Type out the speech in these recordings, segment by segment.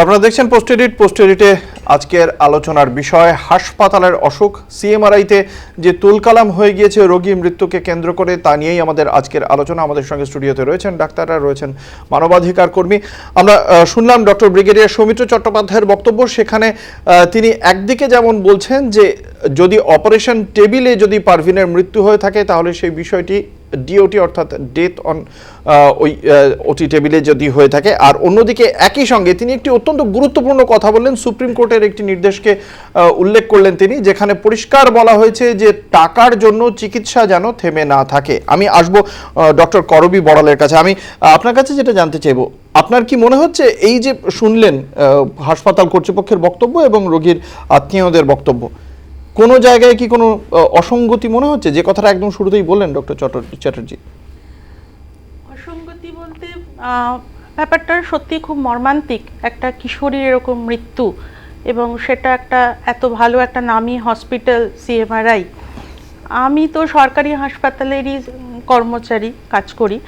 আপনারা দেখছেন post edit post এডিটে আজকের আলোচনার বিষয়, হাসপাতালের অসুখ। সিএমআরআইতে যে তুলকালাম হয়ে গিয়েছে রোগী মৃত্যুকে কেন্দ্র করে, তা নিয়েই আমাদের আজকের আলোচনা। আমাদের সঙ্গে স্টুডিওতে রয়েছেন ডাক্তাররা, রয়েছেন মানবাধিকার কর্মী। আমরা শুনলাম ডক্টর ব্রিগেডিয়ার সৌমিত্র চট্টোপাধ্যায়ের বক্তব্য। সেখানে তিনি একদিকে যেমন বলছেন যে, যদি অপারেশন টেবিলে যদি পারভিনের মৃত্যু হয়ে থাকে, তাহলে সেই বিষয়টি ডিওটি অর্থাৎ ডেথ অন ওই ওটি টেবিলে যদি হয়ে থাকে। আর অন্যদিকে একই সঙ্গে তিনি একটি অত্যন্ত গুরুত্বপূর্ণ কথা বললেন। সুপ্রিম কোর্টের একটি নির্দেশকে উল্লেখ করলেন তিনি, যেখানে পরিষ্কার বলা হয়েছে যে টাকার জন্য চিকিৎসা যেন থেমে না থাকে। আমি আসব ডক্টর করবি বড়ালের কাছে। আমি আপনার কাছে যেটা জানতে চাইব, আপনার কি মনে হচ্ছে এই যে শুনলেন হাসপাতাল কর্তৃপক্ষের বক্তব্য এবং রোগীর আত্মীয়দের বক্তব্য? কোনো জায়গায় কি কোনো অসঙ্গতি মনে হচ্ছে? যে কথাটা একদম শুরুতেই বললেন ডক্টর চ্যাটার্জি। অসঙ্গতি বলতে ব্যাপারটা সত্যি খুব মর্মান্তিক। একটা কিশোরীর এরকম মৃত্যু এবং সেটা একটা এত ভালো একটা নামি হসপিটাল, সিএমআরআই। আমি তো সরকারি হাসপাতালেরই কর্মচারী, কাজ করি।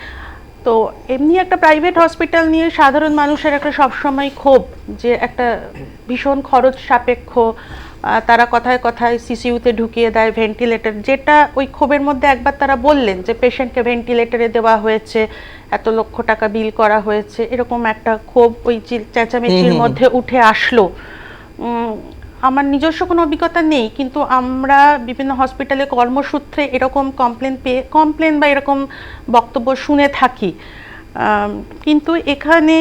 তো এমনি একটা প্রাইভেট হসপিটাল নিয়ে সাধারণ মানুষের একটা সবসময় ক্ষোভ যে একটা ভীষণ খরচ সাপেক্ষ তারা কথায় কথায় সিসিইউতে ঢুকিয়ে দেয় ভেন্টিলেটর যেটা ওই ক্ষোভের মধ্যে একবার তারা বললেন যে পেশেন্টকে ভেন্টিলেটরে দেওয়া হয়েছে এত লক্ষ টাকা বিল করা হয়েছে এরকম একটা ক্ষোভ ওই চেঁচামেচির মধ্যে উঠে আসলো। আমার নিজস্ব কোনো অভিজ্ঞতা নেই, কিন্তু আমরা বিভিন্ন হসপিটালে কর্মসূত্রে এরকম কমপ্লেন পেয়ে কমপ্লেন বা এরকম বক্তব্য শুনে থাকি। কিন্তু এখানে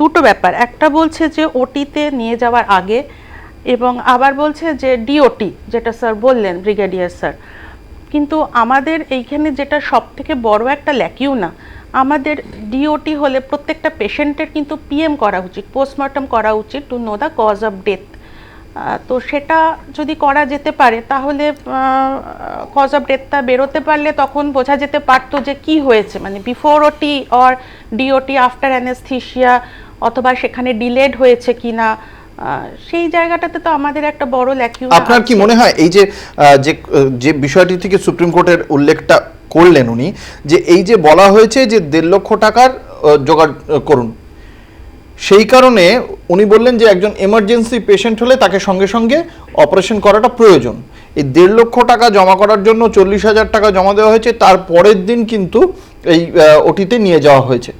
দুটো ব্যাপার। একটা বলছে যে ওটিতে নিয়ে যাওয়ার আগে এবং আবার বলছে যে ডিওটি যেটা স্যার বললেন ব্রিগেডিয়ার স্যার। কিন্তু আমাদের এইখানে যেটা সব থেকে বড় একটা ল্যাকিউ না, আমাদের ডিওটি হলে প্রত্যেকটা পেশেন্টের কিন্তু পিএম করা উচিত পোস্টমর্টম করা উচিত to know the cause of death তো সেটা যদি করা যেতে পারে তাহলে কজ অফ ডেথটা বেরোতে পারলে তখন বোঝা যেতে পারতো যে কি হয়েছে। মানে before OT or DOT after anaesthesia অথবা সেখানে ডিলেড হয়েছে কি না সেই জায়গাটাতে তো আমাদের একটা বড় ল্যাকিউ আপনার কি মনে হয় এই যে যে বিষয়টি থেকে সুপ্রিম কোর্টের উল্লেখটা করলেন উনি যে এই যে বলা হয়েছে যে দেড় লক্ষ টাকার জোগাড় করুন সেই কারণে উনি বললেন যে একজন এমার্জেন্সি পেশেন্ট হলে তাকে সঙ্গে সঙ্গে অপারেশন করাটা প্রয়োজন। এই দেড় লক্ষ টাকা জমা করার জন্য চল্লিশ হাজার টাকা জমা দেওয়া হয়েছে, তার পরের দিন কিন্তু এই ওটিতে নিয়ে যাওয়া হয়েছে।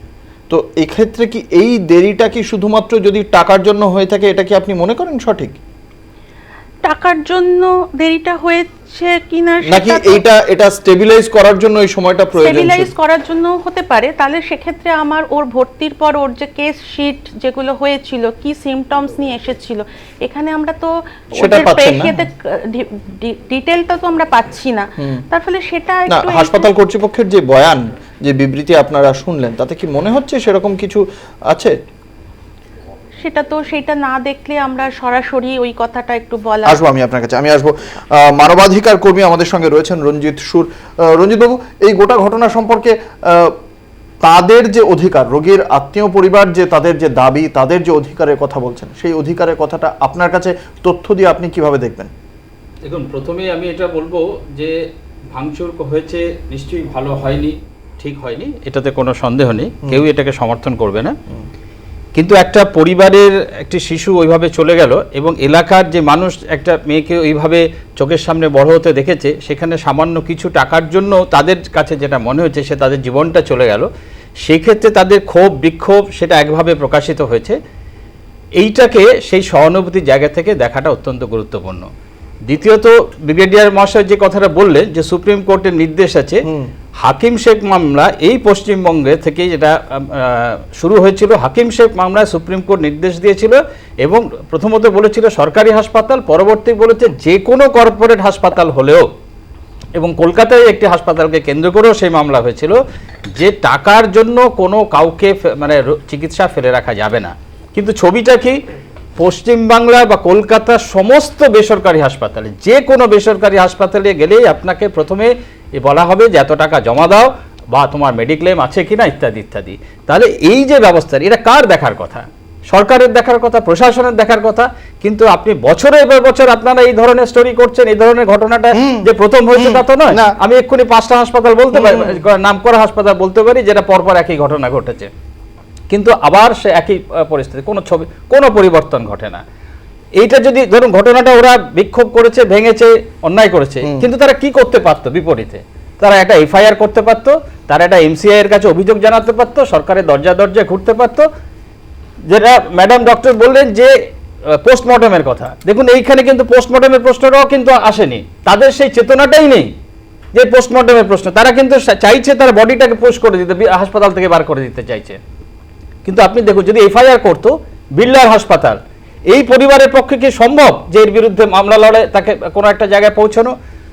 তো এক্ষেত্রে কি এই দেরিটা কি শুধুমাত্র যদি টাকার জন্য হয়ে থাকে, এটা কি আপনি মনে করেন সঠিক? টাকার জন্য দেরিটা হয়েছে কিনা নাকি এইটা এটা স্টেবিলাইজ করার জন্য এই সময়টা প্রয়োজন স্টেবিলাইজ করার জন্য হতে পারে তাহলে সেক্ষেত্রে আমার ওর ভর্তির পর ওর যে কেস শিট যেগুলো হয়েছিল কি সিমটমস নিয়ে এসেছিল এখানে আমরা তো সেটা ওদের? পেশেতে ডিটেলটা তো আমরা পাচ্ছি না। তার ফলে সেটা একটু হাসপাতাল কর্তৃপক্ষের যে বয়ান যে বিবৃতি আপনারা শুনলেন তাতে কি মনে হচ্ছে সেরকম কিছু আছে? সেটা তো সেটা না দেখলে আমরা সরাসরি ওই কথাটা একটু বলা আসব আমি আপনার কাছে। আমি আসব আহ, মানবাধিকার কর্মী আমাদের সঙ্গে রয়েছেন রঞ্জিত সুর। রঞ্জিত বাবু এই গোটা ঘটনা সম্পর্কে আহ, তাদের যে অধিকার রোগীর আত্মীয় পরিবার যে তাদের যে দাবি তাদের যে অধিকারের কথা বলছেন সেই অধিকারের কথাটা আপনার কাছে তথ্য দিয়ে আপনি কীভাবে দেখবেন? দেখুন প্রথমেই আমি এটা বলব যে ভাঙচুর হয়েছে নিশ্চয়ই ভালো হয়নি ঠিক হয়নি এটাতে কোনো সন্দেহ নেই কেউ এটাকে সমর্থন করবে না। কিন্তু একটা পরিবারের একটি শিশু ওইভাবে চলে গেল এবং এলাকার যে মানুষ একটা মেয়েকে ওইভাবে চোখের সামনে বড় হতে দেখেছে, সেখানে সামান্য কিছু টাকার জন্য তাদের কাছে যেটা মনে হয়েছে সে তাদের জীবনটা চলে গেল। সেক্ষেত্রে তাদের ক্ষোভ, বিক্ষোভ সেটা একভাবে প্রকাশিত হয়েছে। এইটাকে সেই সহানুভূতির জায়গা থেকে দেখাটা অত্যন্ত গুরুত্বপূর্ণ। দ্বিতীয়ত, ব্রিগেডিয়ার মহাশয় যে কথাটা বললেন যে সুপ্রিম কোর্টের নির্দেশ আছে হাকিম শেখ মামলা এই পশ্চিমবঙ্গে থেকে যেটা শুরু হয়েছিল। হাকিম শেখ মামলায় সুপ্রিম কোর্ট নির্দেশ দিয়েছিল এবং প্রথমত বলেছিল সরকারি হাসপাতাল, পরবর্তী বলেছে যে কোনো কর্পোরেট হাসপাতাল হলেও, এবং কলকাতায় একটি হাসপাতালকে কেন্দ্র করেও সেই মামলা হয়েছিল, যে টাকার জন্য কোনো কাউকে মানে চিকিৎসা ফেলে রাখা যাবে না। কিন্তু ছবিটা কি? পশ্চিমবাংলা বা কলকাতার সমস্ত বেসরকারি হাসপাতালে, যে কোনো বেসরকারি হাসপাতালে গেলেই আপনাকে প্রথমে এ বলা হবে যে এত টাকা জমা দাও বা তোমার মেডিক্লেম আছে কিনা ইত্যাদি ইত্যাদি। তাহলে এই যে ব্যবস্থা এটা কার দেখার কথা? সরকারের দেখার কথা প্রশাসনের দেখার কথা কিন্তু আপনি বছরের পর বছর আপনারা এই ধরনের স্টোরি করছেন এই ধরনের ঘটনাটা যে প্রথম হয়েছে তা তো নয়। আমি এক্ষুনি পাঁচটা হাসপাতাল বলতে পারি নাম করা হাসপাতাল বলতে পারি যেটা পরপর একই ঘটনা ঘটেছে। কিন্তু আবার সে একই পরিস্থিতি কোনো ছবি কোনো পরিবর্তন ঘটে না। এইটা যদি ধরুন ঘটনাটা ওরা বিক্ষোভ করেছে ভেঙেছে অন্যায় করেছে কিন্তু তারা কি করতে পারতো বিপরীতে? তারা একটা এফআইআর করতে পারতো তারা একটা এমসিআই এর কাছে অভিযোগ জানাতে পারতো সরকারের দরজা দরজায় ঘুরতে পারতো। যেটা ম্যাডাম ডক্টর বললেন যে পোস্টমর্টমের কথা। দেখুন এইখানে কিন্তু পোস্টমর্টমের প্রশ্নটাও কিন্তু আসেনি। তাদের সেই চেতনাটাই নেই যে পোস্টমর্টমের প্রশ্ন। তারা কিন্তু চাইছে তার বডিটাকে পোস্ট করে দিতে হাসপাতাল থেকে বার করে দিতে চাইছে। কিন্তু আপনি দেখুন যদি এফআইআর করতো বিড়লার হাসপাতাল এই পরিবারের পক্ষে কি সম্ভব যে এর বিরুদ্ধে মামলা লড়ে তাকে কোনো একটা জায়গায় পৌঁছানো?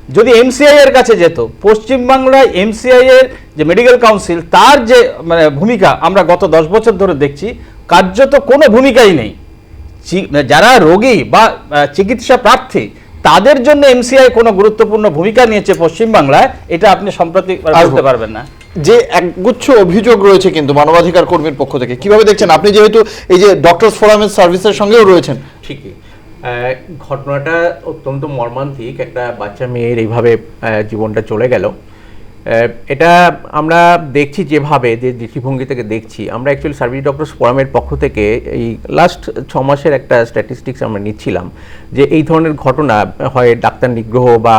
যদি এমসিআই এর কাছে যেত পশ্চিমবাংলায় এমসিআই এর যে মেডিকেল কাউন্সিল তার যে মানে ভূমিকা আমরা গত দশ বছর ধরে দেখছি কার্যত কোনো ভূমিকাই নেই। চি- যারা রোগী বা চিকিৎসা প্রার্থী তাদের জন্য এমসিআই কোনো গুরুত্বপূর্ণ ভূমিকা নিয়েছে পশ্চিমবাংলায় এটা আপনি সম্প্রতি বলতে পারবেন না। যে একগুচ্ছ অভিযোগ রয়েছে কিন্তু মানবাধিকার কর্মীর পক্ষ থেকে, কীভাবে দেখছেন? আপনি যেহেতু এই যে ডক্টর ফোরামের সার্ভিসের সঙ্গেও রয়েছেন। ঠিকই। ঘটনাটা অত্যন্ত মর্মান্তিক, একটা বাচ্চা মেয়ের এইভাবে জীবনটা চলে গেল। এটা আমরা দেখছি যেভাবে যে দৃষ্টিভঙ্গি থেকে দেখছি আমরা অ্যাকচুয়ালি সার্ভিস ডক্টর ফোরামের পক্ষ থেকে এই লাস্ট ছ মাসের একটা স্ট্যাটিস্টিক্স আমরা নিচ্ছিলাম যে এই ধরনের ঘটনা হয় ডাক্তার নিগ্রহ বা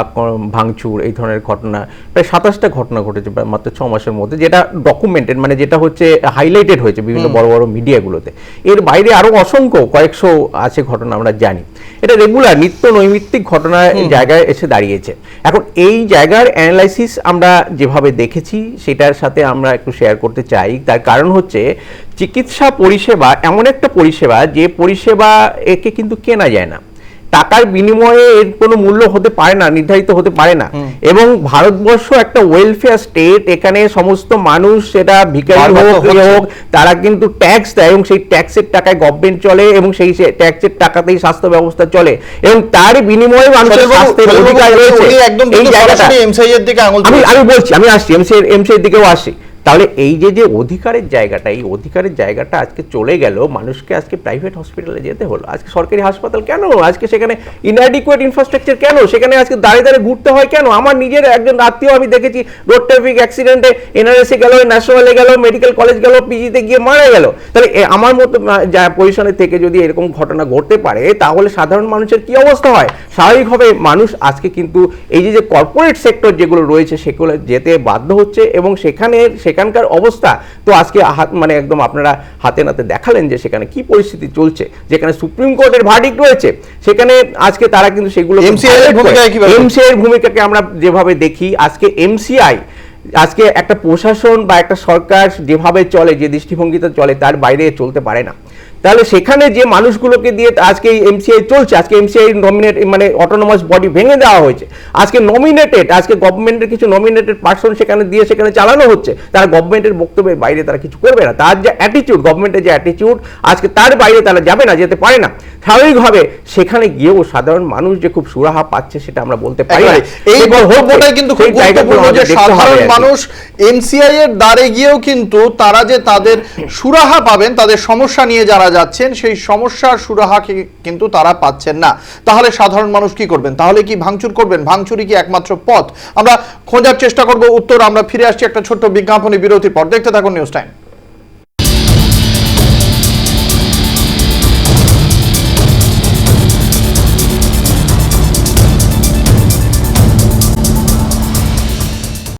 ভাঙচুর এই ধরনের ঘটনা প্রায় সাতাশটা ঘটনা ঘটেছে মাত্র ছ মাসের মধ্যে যেটা ডকুমেন্টেড মানে যেটা হচ্ছে হাইলাইটেড হয়েছে বিভিন্ন বড় বড় মিডিয়াগুলোতে এর বাইরে আরও অসংখ্য কয়েকশো আছে ঘটনা আমরা জানি। এটা রেগুলার নিত্য নৈমিত্তিক ঘটনার জায়গায় এসে দাঁড়িয়েছে। এখন এই জায়গার অ্যানালাইসিস আমরা যেভাবে দেখেছি সেটার সাথে আমরা একটু শেয়ার করতে চাই। তার কারণ হচ্ছে চিকিৎসা পরিষেবা এমন একটা পরিষেবা যে পরিষেবা একে কিন্তু কেনা যায় না। টাকার বিনিময়ে এর কোনো মূল্য হতে পারে না নির্ধারিত হতে পারে না। এবং ভারতবর্ষ একটা ওয়েলফেয়ার স্টেট এখানে সমস্ত মানুষ সেটা তো হোক ইয়ে হোক তারা কিন্তু ট্যাক্স দেয় এবং সেই ট্যাক্সের টাকায় গভর্নমেন্ট চলে এবং সেই ট্যাক্সের টাকাতেই স্বাস্থ্য ব্যবস্থা চলে। এবং তার বিনিময়ে মানুষের স্বাস্থ্যের অধিকার রয়েছে। এই জায়গাটা আমি আমি বলছি আমি আসছি এমসি এমসি এর দিকেও আসছি। তাহলে এই যে যে অধিকারের জায়গাটা, এই অধিকারের জায়গাটা আজকে চলে গেল, মানুষকে আজকে প্রাইভেট হসপিটালে যেতে হলো। আজকে সরকারি হাসপাতাল কেন? আজকে সেখানে ইনঅ্যাডিকুয়েট ইনফ্রাস্ট্রাকচার কেন? সেখানে আজকে দাঁড়িয়ে দাঁড়িয়ে ঘুরতে হয় কেন? আমার নিজের একজন আত্মীয় আমি দেখেছি রোড ট্রাফিক অ্যাক্সিডেন্টে এনআরএসে গেল ন্যাশনালে গেল মেডিকেল কলেজ গেল পিজিতে গিয়ে মারা গেল। তাহলে আমার মতো পজিশনে থেকে যদি এরকম ঘটনা ঘটতে পারে, তাহলে সাধারণ মানুষের কি অবস্থা হয়? স্বাভাবিকভাবে মানুষ আজকে কিন্তু এই যে যে কর্পোরেট সেক্টর যেগুলো রয়েছে, সেগুলো যেতে বাধ্য হচ্ছে এবং সেখানে সেখানকার অবস্থা। তো আজকে হাত মানে একদম আপনারা হাতে নাতে দেখালেন যে সেখানে কি পরিস্থিতি চলছে। যেখানে সুপ্রিম কোর্টের ভার্ডিক রয়েছে সেখানে আজকে তারা কিন্তু সেগুলো? এমসিআই এর ভূমিকাকে আমরা যেভাবে দেখি আজকে এমসিআই আজকে একটা প্রশাসন বা একটা সরকার যেভাবে চলে যে দৃষ্টিভঙ্গিতে চলে তার বাইরে চলতে পারে না। তাহলে সেখানে যে মানুষগুলোকে দিয়ে আজকে এমসিআই চলছে আজকে এমসিআই নমিনেট মানে অটোনোমাস বডি ভেঙে দেওয়া হয়েছে। আজকে নমিনেটেড আজকে গভর্নমেন্টের কিছু নমিনেটেড পার্সন সেখানে দিয়ে সেখানে চালানো হচ্ছে। তারা গভর্নমেন্টের বক্তব্যের বাইরে তারা কিছু করবে না। তার যে অ্যাটিটিউড গভর্নমেন্টের যে অ্যাটিটিউড আজকে তার বাইরে তারা যাবে না যেতে পারে না। স্বাভাবিকভাবে সেখানে গিয়েও সাধারণ মানুষ যে খুব সুরাহা পাচ্ছে সেটা আমরা বলতে পারি না। এই এবং কিন্তু খুব গুরুত্বপূর্ণ যে সাধারণ মানুষ এমসিআই এর দ্বারে গিয়েও কিন্তু তারা যে তাদের সুরাহা পাবেন তাদের সমস্যা নিয়ে যারা যাচ্ছেন, সেই সমস্যার সুরাহা কিন্তু তারা পাচ্ছেন না। তাহলে সাধারণ মানুষ কি করবেন? তাহলে কি ভাঙচুর করবেন? ভাঙচুরই কি একমাত্র পথ? আমরা খোঁজার চেষ্টা করব, উত্তর আমরা ফিরে আসছি একটা ছোট্ট বিজ্ঞাপনী বিরতির পর। দেখতে থাকুন নিউজ টাইম